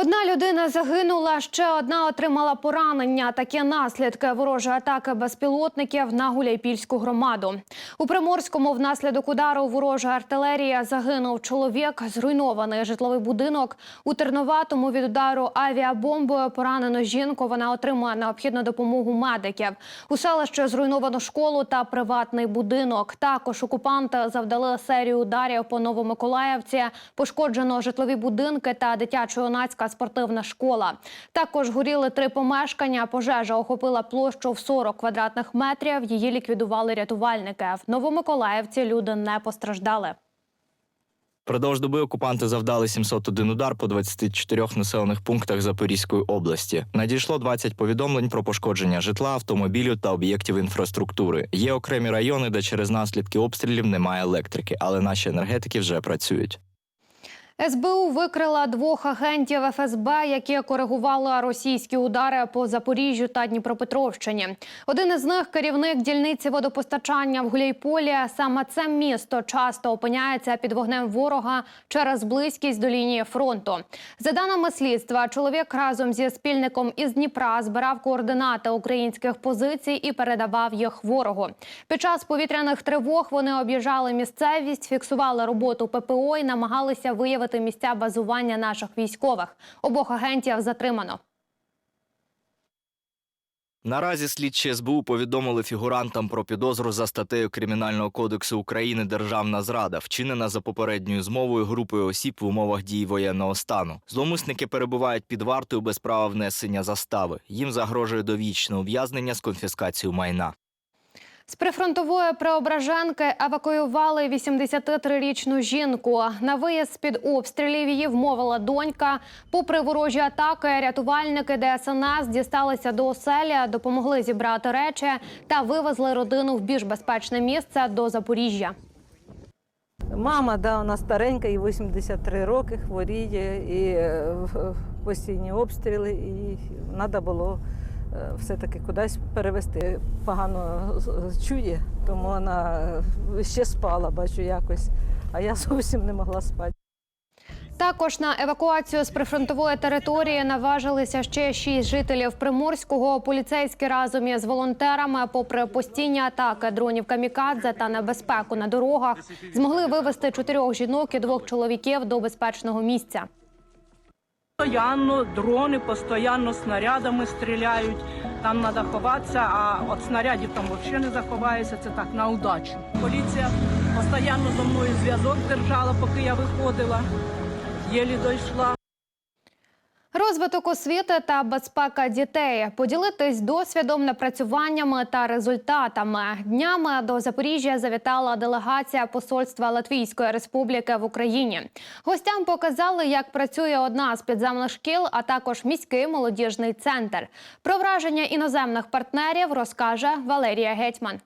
Одна людина загинула, ще одна отримала поранення. Такі наслідки ворожої атаки безпілотників на Гуляйпільську громаду. У Приморському внаслідок удару ворожої артилерії загинув чоловік, зруйнований житловий будинок. У Терноватому від удару авіабомбою поранено жінку. Вона отримує необхідну допомогу медиків. У селищі зруйновано школу та приватний будинок. Також окупанти завдали серію ударів по Новомиколаївці. Пошкоджено житлові будинки та спортивна школа. Також горіли три помешкання. Пожежа охопила площу в 40 квадратних метрів. Її ліквідували рятувальники. В Новомиколаївці люди не постраждали. Продовж доби окупанти завдали 701 удар по 24 населених пунктах Запорізької області. Надійшло 20 повідомлень про пошкодження житла, автомобілів та об'єктів інфраструктури. Є окремі райони, де через наслідки обстрілів немає електрики, але наші енергетики вже працюють. СБУ викрила двох агентів ФСБ, які коригували російські удари по Запоріжжю та Дніпропетровщині. Один із них керівник дільниці водопостачання в Гуляйполі. Саме це місто часто опиняється під вогнем ворога через близькість до лінії фронту. За даними слідства, чоловік разом зі спільником із Дніпра збирав координати українських позицій і передавав їх ворогу. Під час повітряних тривог вони об'їжджали місцевість, фіксували роботу ППО і намагалися виявити місця базування наших військових. Обох агентів затримано. Наразі слідчі СБУ повідомили фігурантам про підозру за статтею Кримінального кодексу України Державна зрада, вчинена за попередньою змовою групою осіб в умовах дії воєнного стану. Зловмисники перебувають під вартою без права внесення застави. Їм загрожує довічне ув'язнення з конфіскацією майна. З прифронтової Преображенки евакуювали 83-річну жінку. На виїзд з-під обстрілів її вмовила донька. Попри ворожі атаки, рятувальники ДСНС дісталися до оселя, допомогли зібрати речі та вивезли родину в більш безпечне місце до Запоріжжя. Мама, да, вона старенька, їй 83 роки, хворіє, і е, в- постійні обстріли, і треба було е, все-таки кудись перевезти. Погано чує, тому вона е, ще спала, бачу якось, а я зовсім не могла спати. Також на евакуацію з прифронтової території наважилися ще шість жителів Приморського. Поліцейські разом із волонтерами, попри постійні атаки дронів камікадзе та небезпеку на дорогах, змогли вивезти чотирьох жінок і двох чоловіків до безпечного місця. Постоянно дрони, постоянно снарядами стріляють. Там треба ховатися, а от снарядів там взагалі не заховаєшся. Це так на удачу. Поліція постійно зо мною зв'язок держала, поки я виходила. Єлі дійшла. Розвиток освіти та безпека дітей поділитись досвідом, напрацюваннями та результатами. Днями до Запоріжжя завітала делегація посольства Латвійської Республіки в Україні. Гостям показали, як працює одна з підземних шкіл, а також міський молодіжний центр. Про враження іноземних партнерів розкаже Валерія Гетьман.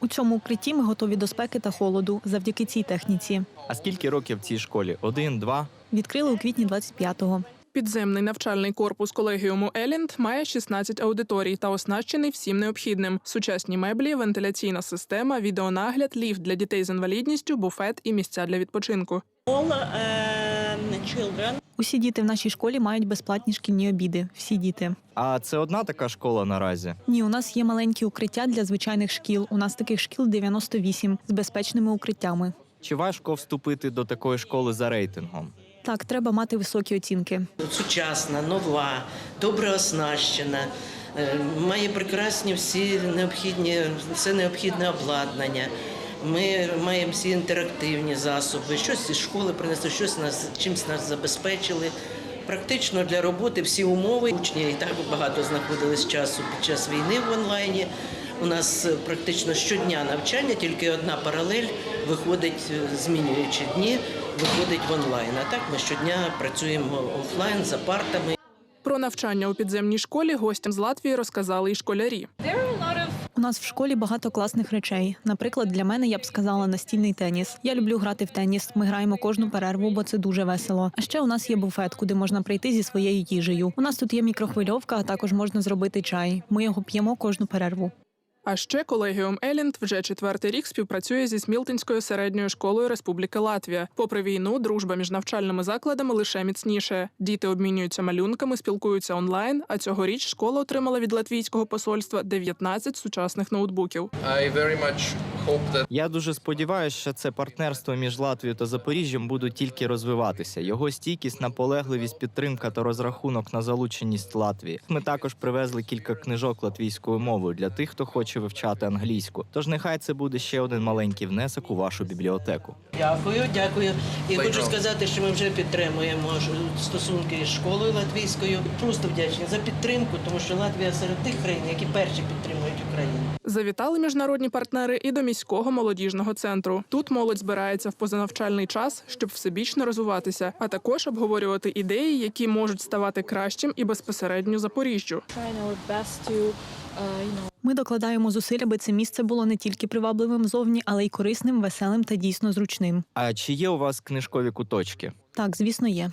У цьому укритті ми готові до спеки та холоду завдяки цій техніці. А скільки років в цій школі? Один, два? Відкрили у квітні 25-го. Підземний навчальний корпус колегіуму Елінд має 16 аудиторій та оснащений всім необхідним: сучасні меблі, вентиляційна система, відеонагляд, ліфт для дітей з інвалідністю, буфет і місця для відпочинку. Усі діти в нашій школі мають безплатні шкільні обіди. Всі діти. А це одна така школа наразі. Ні, у нас є маленькі укриття для звичайних шкіл. У нас таких шкіл 98 з безпечними укриттями. Чи важко вступити до такої школи за рейтингом? Так, треба мати високі оцінки. сучасна, нова, добре оснащена, е, має прекрасні всі необхідні, все необхідне обладнання. Ми маємо всі інтерактивні засоби, щось із школи принесли, щось нас чимось нас забезпечили. Практично для роботи всі умови. Учні і так багато знаходились часу під час війни в онлайні. У нас е, практично щодня навчання, тільки одна паралель виходить, е, змінюючи дні, виходить в онлайн. А так ми щодня працюємо офлайн за партами. Про навчання у підземній школі гостям з Латвії розказали і школярі. У нас в школі багато класних речей. Наприклад, для мене я б сказала настільний теніс. Я люблю грати в теніс. Ми граємо кожну перерву, бо це дуже весело. А ще у нас є буфет, куди можна прийти зі своєю їжею. У нас тут є мікрохвильовка, а також можна зробити чай. Ми його п'ємо кожну перерву. А ще колегіум Елінд вже четвертий рік співпрацює зі Смілтинською середньою школою Республіки Латвія. Попри війну, дружба між навчальними закладами лише міцніше. Діти обмінюються малюнками, спілкуються онлайн. А цьогоріч школа отримала від латвійського посольства 19 сучасних ноутбуків. Я дуже сподіваюся, що це партнерство між Латвією та Запоріжжям будуть тільки розвиватися. Його стійкість, наполегливість, підтримка та розрахунок на залученість Латвії. Ми також привезли кілька книжок латвійською мовою для тих, хто хоче вивчати англійську. Тож нехай це буде ще один маленький внесок у вашу бібліотеку. Дякую, дякую. І хочу сказати, що ми вже підтримуємо стосунки з школою латвійською. Просто вдячні за підтримку, тому що Латвія серед тих країн, які перші підтримують Україну. Завітали міжнародні партнери і до міського молодіжного центру. Тут молодь збирається в позанавчальний час, щоб всебічно розвиватися, а також обговорювати ідеї, які можуть ставати кращим і безпосередньо Запоріжжю. Ми докладаємо зусиль, аби це місце було не тільки привабливим зовні, але й корисним, веселим та дійсно зручним. А чи є у вас книжкові куточки? Так, звісно, є.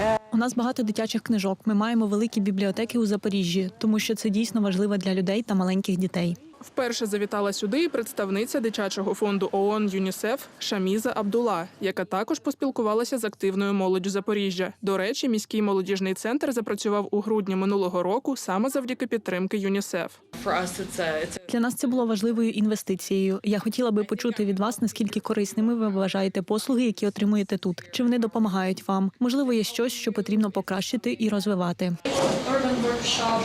uh, У нас багато дитячих книжок. Ми маємо великі бібліотеки у Запоріжжі, тому що це дійсно важливо для людей та маленьких дітей. Вперше завітала сюди і представниця дитячого фонду ООН ЮНІСЕФ Шаміза Абдула, яка також поспілкувалася з активною молоддю Запоріжжя. До речі, міський молодіжний центр запрацював у грудні минулого року саме завдяки підтримки ЮНІСЕФ. Для нас це було важливою інвестицією. Я хотіла би почути від вас, наскільки корисними ви вважаєте послуги, які отримуєте тут. Чи вони допомагають вам? Можливо, є щось, що потрібно покращити і розвивати.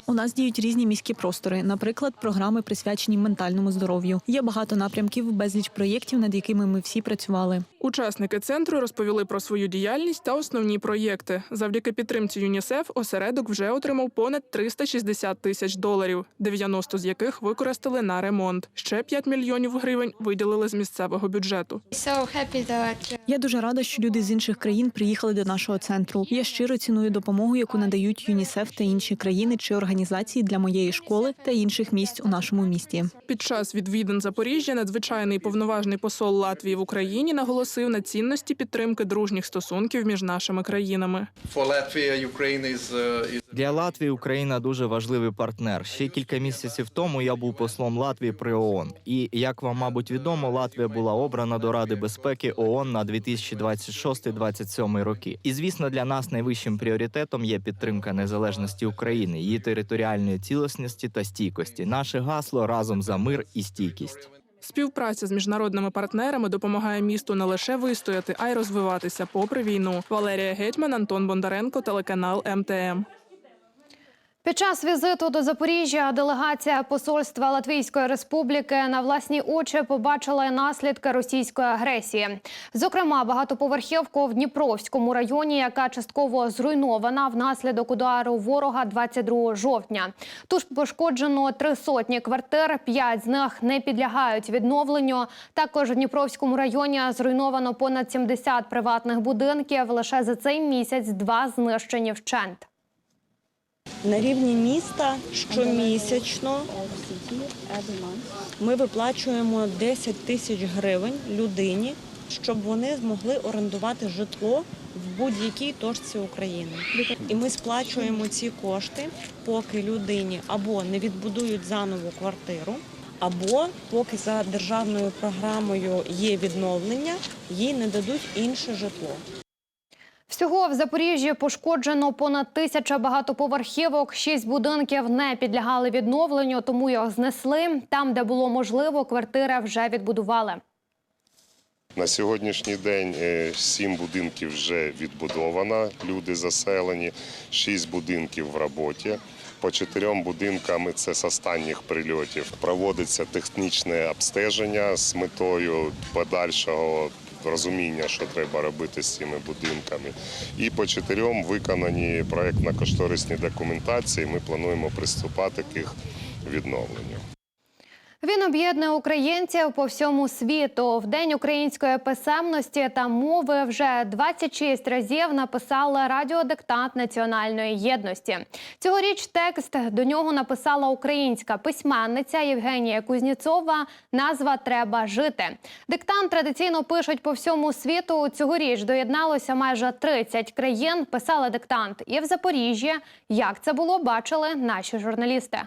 У нас діють різні міські простори, наприклад, програми присвячені ментальному здоров'ю. Є багато напрямків, безліч проєктів, над якими ми всі працювали. Учасники центру розповіли про свою діяльність та основні проєкти. Завдяки підтримці ЮНІСЕФ осередок вже отримав понад 360 тисяч доларів, 90 з яких використали на ремонт. Ще 5 мільйонів гривень виділили з місцевого бюджету. Я дуже рада, що люди з інших країн приїхали до нашого центру. Я щиро ціную допомогу, яку надають ЮНІСЕФ та інші країни чи організації для моєї школи та інших місць у нашому місті. Під час відвідин Запоріжжя надзвичайний повноважний посол Латвії в Україні наголосив на цінності підтримки дружніх стосунків між нашими країнами. uh, Для Латвії Україна дуже важливий партнер. Ще кілька місяців тому я був послом Латвії при ООН. І як вам мабуть відомо, Латвія була обрана до Ради безпеки ООН на 2026-2027 роки. І звісно, для нас найвищим пріоритетом є підтримка незалежності України, її територіальної цілісності та стійкості. Наше гасло разом за мир і стійкість. Співпраця з міжнародними партнерами допомагає місту не лише вистояти, а й розвиватися попри війну. Валерія Гетьман, Антон Бондаренко, телеканал МТМ. Під час візиту до Запоріжжя делегація посольства Латвійської Республіки на власні очі побачила наслідки російської агресії. Зокрема, багатоповерхівку в Дніпровському районі, яка частково зруйнована внаслідок удару ворога 22 жовтня. Тут пошкоджено три сотні квартир, п'ять з них не підлягають відновленню. Також в Дніпровському районі зруйновано понад 70 приватних будинків. Лише за цей місяць два знищені вщент. На рівні міста щомісячно ми виплачуємо 10 тисяч гривень людині, щоб вони змогли орендувати житло в будь-якій точці України. І ми сплачуємо ці кошти, поки людині або не відбудують заново квартиру, або поки за державною програмою є відновлення, їй не дадуть інше житло. Всього в Запоріжжі пошкоджено понад тисяча багатоповерхівок. Шість будинків не підлягали відновленню, тому їх знесли. Там, де було можливо, квартири вже відбудували. На сьогоднішній день е, сім будинків вже відбудовано, люди заселені, шість будинків в роботі. По чотирьом будинкам це з останніх прильотів. Проводиться технічне обстеження з метою подальшого розуміння, що треба робити з цими будинками. І по чотирьом виконані проєктно-кошторисні документації. Ми плануємо приступати к їх відновленню. Він об'єднує українців по всьому світу. В день української писемності та мови вже 26 разів написала радіодиктант національної єдності. Цьогоріч текст до нього написала українська письменниця Євгенія Кузніцова. Назва Треба жити. Диктант традиційно пишуть по всьому світу. Цьогоріч доєдналося майже 30 країн. Писали диктант і в Запоріжжі. Як це було, бачили наші журналісти.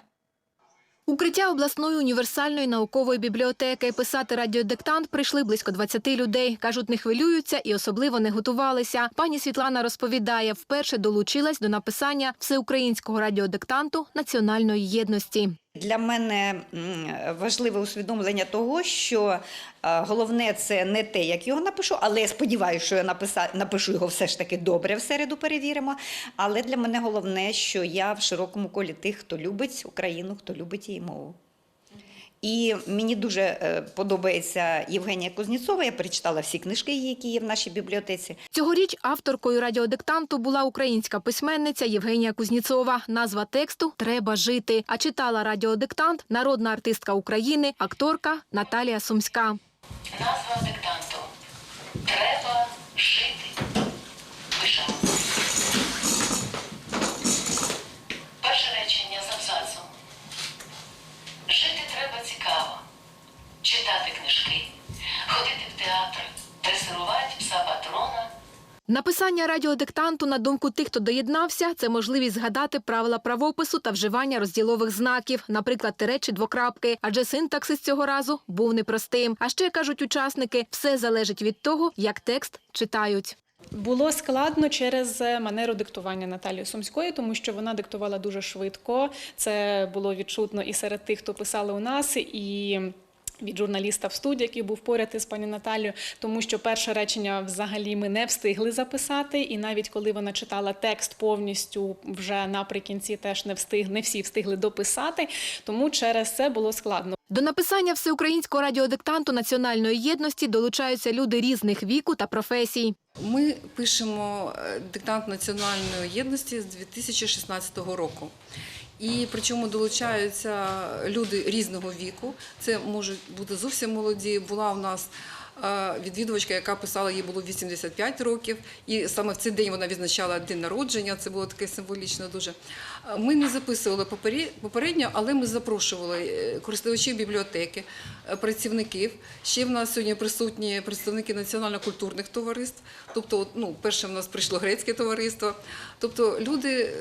Укриття обласної універсальної наукової бібліотеки. Писати радіодиктант прийшли близько 20 людей. Кажуть, не хвилюються і особливо не готувалися. Пані Світлана розповідає, вперше долучилась до написання всеукраїнського радіодиктанту національної єдності. Для мене важливе усвідомлення того, що е, головне це не те, як його напишу, але я сподіваюся, що я написа, напишу його все ж таки добре в середу перевіримо. Але для мене головне, що я в широкому колі тих, хто любить Україну, хто любить її мову. І мені дуже е, подобається Євгенія Кузнєцова. Я перечитала всі книжки, які є в нашій бібліотеці. Цьогоріч авторкою радіодиктанту була українська письменниця Євгенія Кузніцова. Назва тексту Треба жити. А читала радіодиктант народна артистка України, акторка Наталія Сумська. Назва диктанту Треба жити. Написання радіодиктанту, на думку тих, хто доєднався, це можливість згадати правила правопису та вживання розділових знаків, наприклад, тире чи двокрапки, адже синтаксис цього разу був непростим. А ще кажуть учасники, все залежить від того, як текст читають. Було складно через манеру диктування Наталії Сумської, тому що вона диктувала дуже швидко. Це було відчутно і серед тих, хто писали у нас, і. Від журналіста в студії, який був поряд із пані Наталією, тому що перше речення взагалі ми не встигли записати, і навіть коли вона читала текст повністю вже наприкінці, теж не встиг, не всі встигли дописати. Тому через це було складно. До написання всеукраїнського радіодиктанту національної єдності долучаються люди різних віку та професій. Ми пишемо е, диктант національної єдності з 2016 року. І причому долучаються люди різного віку. Це можуть бути зовсім молоді. Була у нас е, відвідувачка, яка писала, їй було 85 років, і саме в цей день вона відзначала день народження. Це було таке символічно дуже. Ми не записували попередньо, але ми запрошували е, користувачів бібліотеки, е, працівників. Ще в нас сьогодні присутні представники національно-культурних товариств. Тобто, ну, перше в нас прийшло грецьке товариство. Тобто люди е,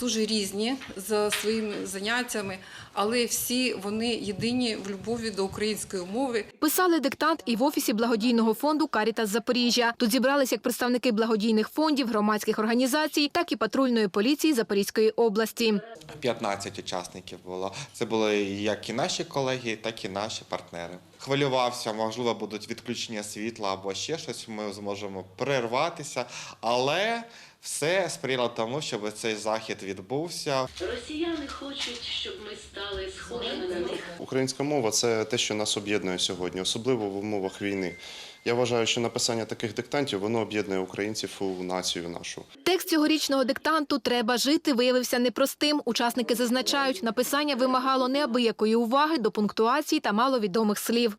дуже різні за своїми заняттями, але всі вони єдині в любові до української мови. Писали диктант і в офісі благодійного фонду Карітас Запоріжжя. Тут зібралися як представники благодійних фондів, громадських організацій, так і патрульної поліції Запорізької області. 15 учасників було. Це були як і наші колеги, так і наші партнери. Хвилювався, можливо, будуть відключення світла або ще щось. Ми зможемо перерватися, але все сприяло тому, щоб цей захід відбувся. Росіяни хочуть, щоб ми стали схожими на них. Українська мова це те, що нас об'єднує сьогодні, особливо в умовах війни. Я вважаю, що написання таких диктантів воно об'єднує українців у націю нашу. Текст цьогорічного диктанту Треба жити виявився непростим. Учасники зазначають, написання вимагало неабиякої уваги до пунктуації та маловідомих слів.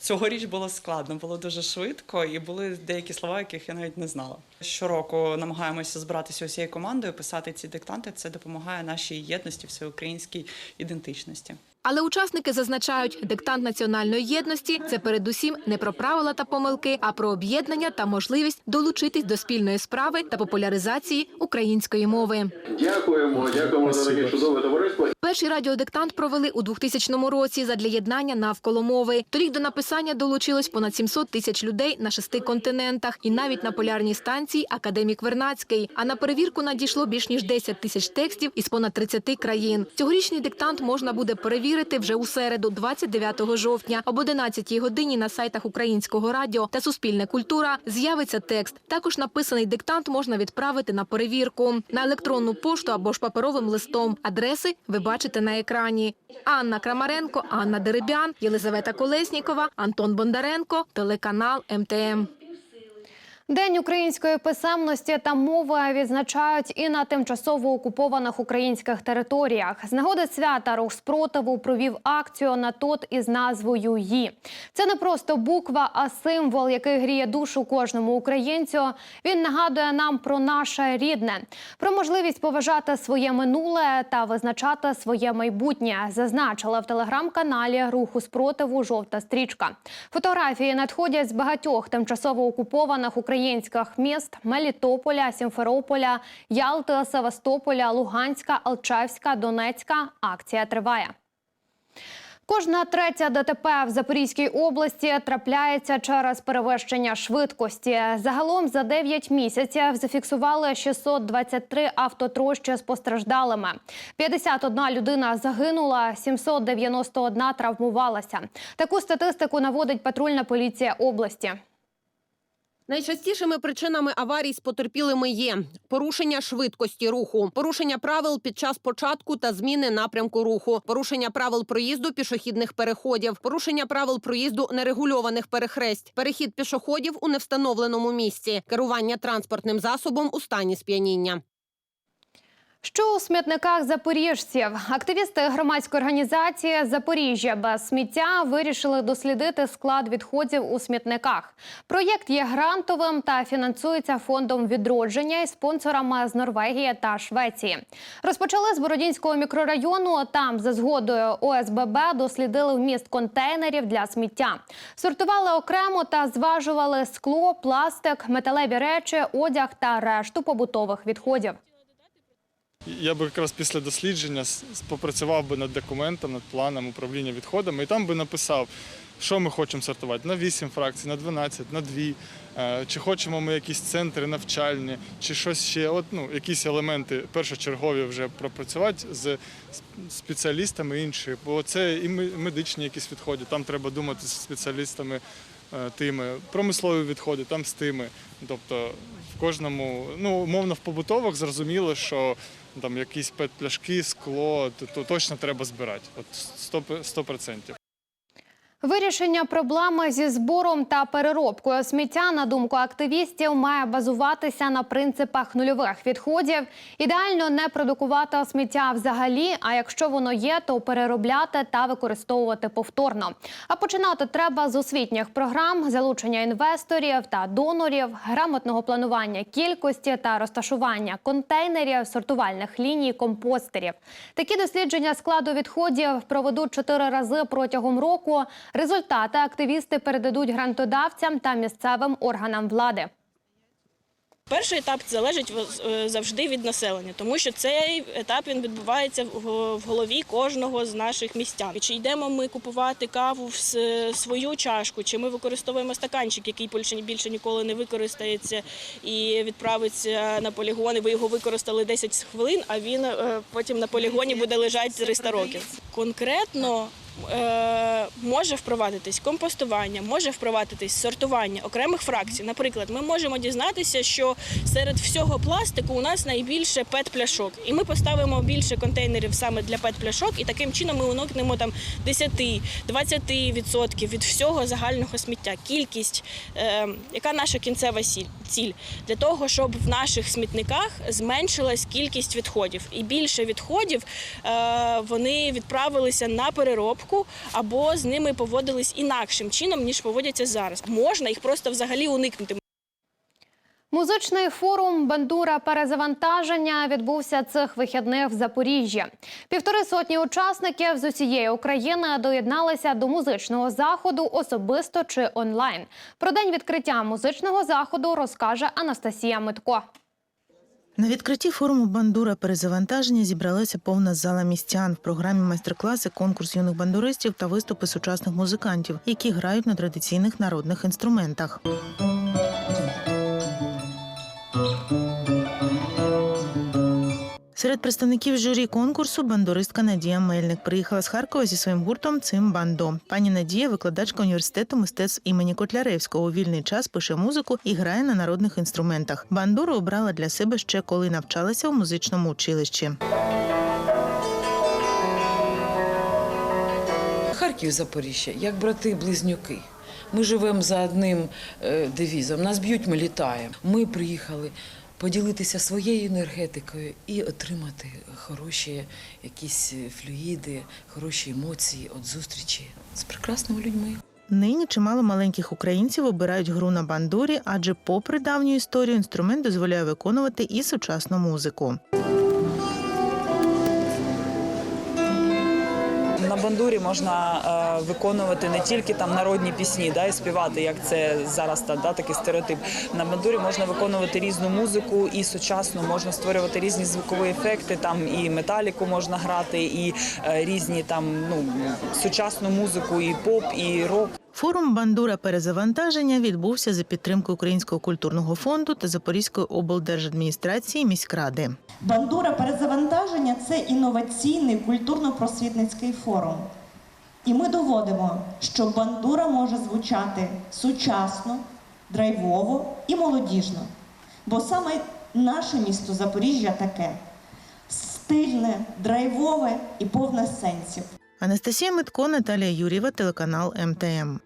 Цьогоріч було складно, було дуже швидко, і були деякі слова, яких я навіть не знала. Щороку намагаємося збиратися усією командою, писати ці диктанти. Це допомагає нашій єдності, всеукраїнській ідентичності. Але учасники зазначають, диктант національної єдності це передусім не про правила та помилки, а про об'єднання та можливість долучитись до спільної справи та популяризації української мови. Дякуємо, дякуємо за таке чудове товариство. Перший радіодиктант провели у 2000 році задля єднання навколо мови. Торік до написання долучилось понад 700 тисяч людей на шести континентах і навіть на полярній станції Академік Вернацький. А на перевірку надійшло більш ніж 10 тисяч текстів із понад 30 країн. Цьогорічний диктант можна буде перевірити вже у середу, 29 жовтня, об 11 годині на сайтах Українського радіо та Суспільне культура з'явиться текст. Також написаний диктант можна відправити на перевірку на електронну пошту або ж паперовим листом. Адреси ви бачите на екрані. Анна Крамаренко, Анна Деребян, Єлизавета Колеснікова, Антон Бондаренко, телеканал МТМ. День української писемності та мови відзначають і на тимчасово окупованих українських територіях. З нагоди свята рух спротиву провів акцію на тот із назвою «Ї». Це не просто буква, а символ, який гріє душу кожному українцю. Він нагадує нам про наше рідне, про можливість поважати своє минуле та визначати своє майбутнє. Зазначила в телеграм-каналі руху спротиву Жовта стрічка. Фотографії надходять з багатьох тимчасово окупованих українських міст Мелітополя, Сімферополя, Ялти, Севастополя, Луганська, Алчевська, Донецька. Акція триває. Кожна третя ДТП в Запорізькій області трапляється через перевищення швидкості. Загалом за 9 місяців зафіксували 623 автотрощі з постраждалими. 51 людина загинула, 791 травмувалася. Таку статистику наводить патрульна поліція області. Найчастішими причинами аварій з потерпілими є порушення швидкості руху, порушення правил під час початку та зміни напрямку руху, порушення правил проїзду пішохідних переходів, порушення правил проїзду нерегульованих перехресть, перехід пішоходів у невстановленому місці, керування транспортним засобом у стані сп'яніння. Що у смітниках запоріжців? Активісти громадської організації Запоріжжя без сміття вирішили дослідити склад відходів у смітниках. Проєкт є грантовим та фінансується фондом відродження і спонсорами з Норвегії та Швеції. Розпочали з Бородінського мікрорайону. Там за згодою ОСББ дослідили вміст контейнерів для сміття. Сортували окремо та зважували скло, пластик, металеві речі, одяг та решту побутових відходів. Я би якраз після дослідження попрацював би над документом, над планом управління відходами, і там би написав, що ми хочемо сортувати. На 8 фракцій, на 12, на 2, е, чи хочемо ми якісь центри навчальні, чи щось ще, от, ну, якісь елементи першочергові вже пропрацювати з спеціалістами інші. Бо це і медичні якісь відходи, там треба думати з спеціалістами е, тими, промислові відходи, там з тими. Тобто в кожному, ну, умовно, в побутових зрозуміло, що там якісь пет-пляшки, скло, то, то точно треба збирати. От 100%. 100%. Вирішення проблеми зі збором та переробкою сміття, на думку активістів, має базуватися на принципах нульових відходів. Ідеально не продукувати сміття взагалі. А якщо воно є, то переробляти та використовувати повторно. А починати треба з освітніх програм, залучення інвесторів та донорів, грамотного планування кількості та розташування контейнерів, сортувальних ліній, компостерів. Такі дослідження складу відходів проведуть чотири рази протягом року. Результати активісти передадуть грантодавцям та місцевим органам влади. Перший етап залежить е, завжди від населення, тому що цей етап він відбувається в голові кожного з наших містян. Чи йдемо ми купувати каву в свою чашку, чи ми використовуємо стаканчик, який більше ніколи не використається і відправиться на полігон. І ви його використали 10 хвилин, а він е, потім на полігоні буде лежати 300 років. Конкретно може впровадитись компостування, може впровадитись сортування окремих фракцій. Наприклад, ми можемо дізнатися, що серед всього пластику у нас найбільше пет-пляшок, і ми поставимо більше контейнерів саме для пет-пляшок, і таким чином ми уникнемо там 10-20% від всього загального сміття. Кількість, е, яка наша кінцева ціль для того, щоб в наших смітниках зменшилась кількість відходів, і більше відходів е, вони відправилися на переробку або з ними поводились інакшим чином ніж поводяться зараз. Можна їх просто взагалі уникнути. Музичний форум Бандура перезавантаження відбувся цих вихідних в Запоріжжі. Півтори сотні учасників з усієї України доєдналися до музичного заходу особисто чи онлайн. Про день відкриття музичного заходу розкаже Анастасія Митко. На відкритті форуму Бандура перезавантаження зібралася повна зала містян. В програмі майстер-класи, конкурс юних бандуристів та виступи сучасних музикантів, які грають на традиційних народних інструментах. Серед представників журі конкурсу бандуристка Надія Мельник приїхала з Харкова зі своїм гуртом Цим бандо. Пані Надія, викладачка університету мистецтв імені Котляревського. У вільний час пише музику і грає на народних інструментах. Бандуру обрала для себе ще коли навчалася у музичному училищі. Харків Запоріжжя, як брати-близнюки. Ми живемо за одним е, девізом. Нас б'ють, ми літаємо. Ми приїхали поділитися своєю енергетикою і отримати хороші якісь е, флюїди, хороші емоції від зустрічі з прекрасними людьми. Нині чимало маленьких українців обирають гру на бандурі, адже, попри давню історію, інструмент дозволяє виконувати і сучасну музику. На бандурі можна е, виконувати не тільки там народні пісні, да, і співати, як це зараз да, такий стереотип. На бандурі можна виконувати різну музику і сучасну, можна створювати різні звукові ефекти. Там і металіку можна грати, і е, різні там ну сучасну музику, і поп, і рок. Форум Бандура перезавантаження відбувся за підтримки Українського культурного фонду та Запорізької облдержадміністрації міськради. Бандура перезавантаження це інноваційний культурно-просвітницький форум. І ми доводимо, що бандура може звучати сучасно, драйвово і молодіжно. Бо саме наше місто Запоріжжя таке стильне, драйвове і повне сенсів. Анастасія Митко, Наталія Юрєва, телеканал МТМ.